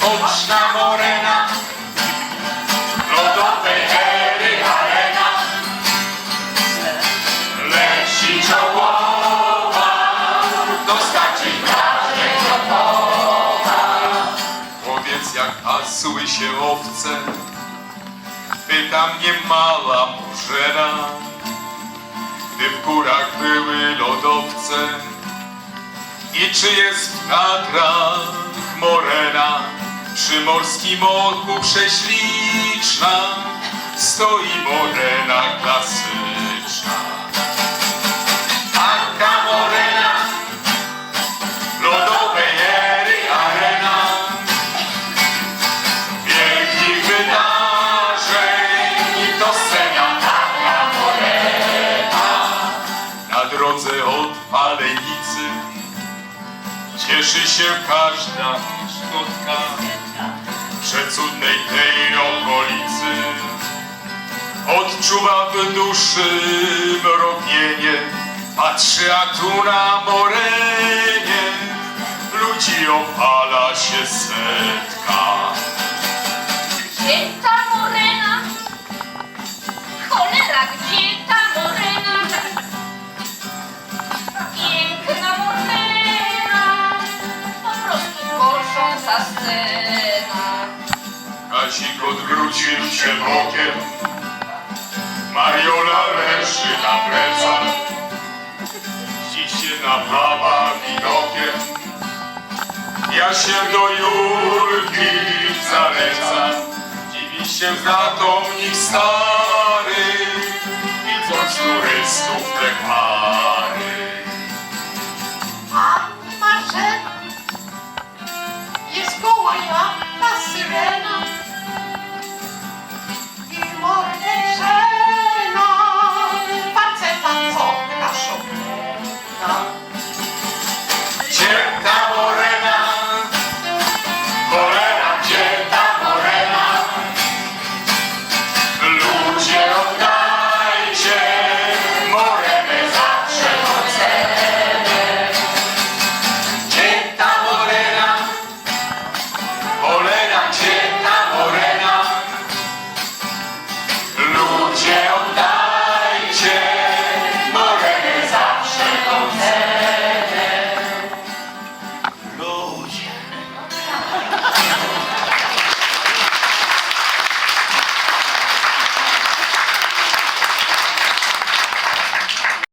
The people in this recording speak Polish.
straszna morena, lodowej ery arena, leci czołowa, dostać jej każdego powa. Powiedz jak pasły się owce, pyta mnie mala murzena, gdy w górach były lodowce. I czy jest w Tatrach morena przy morskim oku prześliczna stoi morena klasyczna. Taka morena lodowej ery arena. Wielkich wydarzeń to scena. Taka morena. Na drodze od Malenicy Cieszy się każda szkodka Odczuwa w duszy mrowienie, patrzy a tu na morenie, ludzi opala się setka. Gdzie ta morena? Cholera, gdzie ta morena? Piękna morena, po prostu gorsząca scena. Kazik odwrócił się bokiem, wierszy na plecach Dziś się napawa widokiem. Ja się do Julki zalecam. Dziwi się zatomnik stary Widząc turystów te pary A marzena jest koło ja ta syrena. Oh, yeah.